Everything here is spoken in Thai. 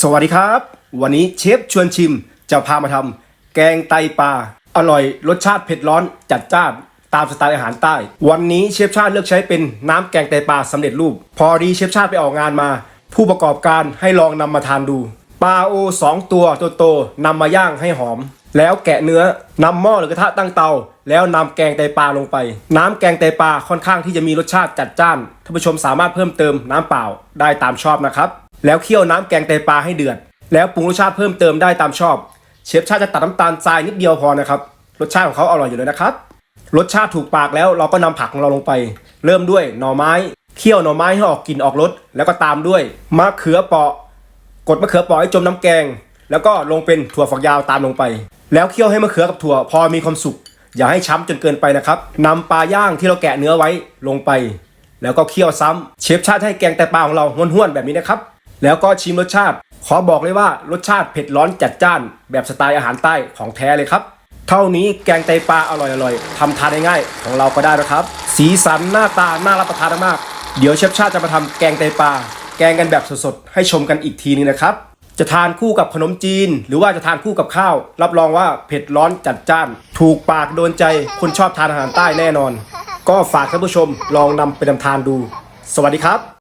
สวัสดีครับ วันนี้เชฟชวนชิมจะพามาทำแกงไตปลาอร่อยรสชาติเผ็ดร้อนจัดจ้านตามสไตล์อาหารใต้ วันนี้เชฟชาติเลือกใช้เป็นน้ำแกงไตปลาสำเร็จรูป พอดีเชฟชาติไปออกงานมา ผู้ประกอบการให้ลองนำมาทานดูปลาโอสองตัวโตๆนำมาย่างให้หอม แล้วแกะเนื้อนำหม้อหรือกระทะตั้งเตา แล้วนำแกงไตปลาลงไป น้ำแกงไตปลาค่อนข้างที่จะมีรสชาติจัดจ้านท่านผู้ชมสามารถเพิ่มเติมน้ำเปล่าได้ตามชอบนะครับ แล้วเคี่ยวน้ำแกงไตปลาให้เดือด แล้วปรุงรสชาติเพิ่มเติมได้ตามชอบ เชฟชาติจะตัดน้ำตาลทรายนิดเดียวพอนะครับ รสชาติของเขาอร่อยอยู่เลยนะครับ รสชาติถูกปากแล้วเราก็นำผักของเราลงไป เริ่มด้วยหน่อไม้ เคี่ยวหน่อไม้ให้ออกกลิ่นออกรส แล้วก็ตามด้วยมะเขือเปราะ กดมะเขือเปราะให้จมน้ำแกง แล้วก็ลงเป็นถั่วฝักยาวตามลงไป แล้วเคี่ยวให้มะเขือกับถั่วพอมีความสุกอย่าให้ช้ำจนเกินไปนะครับนำปลาย่างที่เราแกะเนื้อไว้ลงไป แล้วก็เคี่ยวซ้ำเชฟชาติให้แกงไตปลาของเราห้วนๆแบบนี้นะครับ แล้วก็ชิมรสชาติ ขอบอกเลยว่ารสชาติเผ็ดร้อนจัดจ้าน แบบสไตล์อาหารใต้ของแท้เลยครับ เท่านี้แกงไตปลาอร่อยๆทำทานง่ายๆของเราก็ได้นะครับ สีสันหน้าตาน่ารับประทานมากเดี๋ยวเชฟชาติจะมาทำแกงไตปลาแกงกันแบบสดๆให้ชมกันอีกทีนึงนะครับ จะทานคู่กับขนมจีน หรือว่าจะทานคู่กับข้าว รับรองว่าเผ็ดร้อนจัดจ้าน ถูกปากโดนใจคนชอบทานอาหารใต้แน่นอน ก็ฝากท่านผู้ชมลองนำไปทำทานดู สวัสดีครับ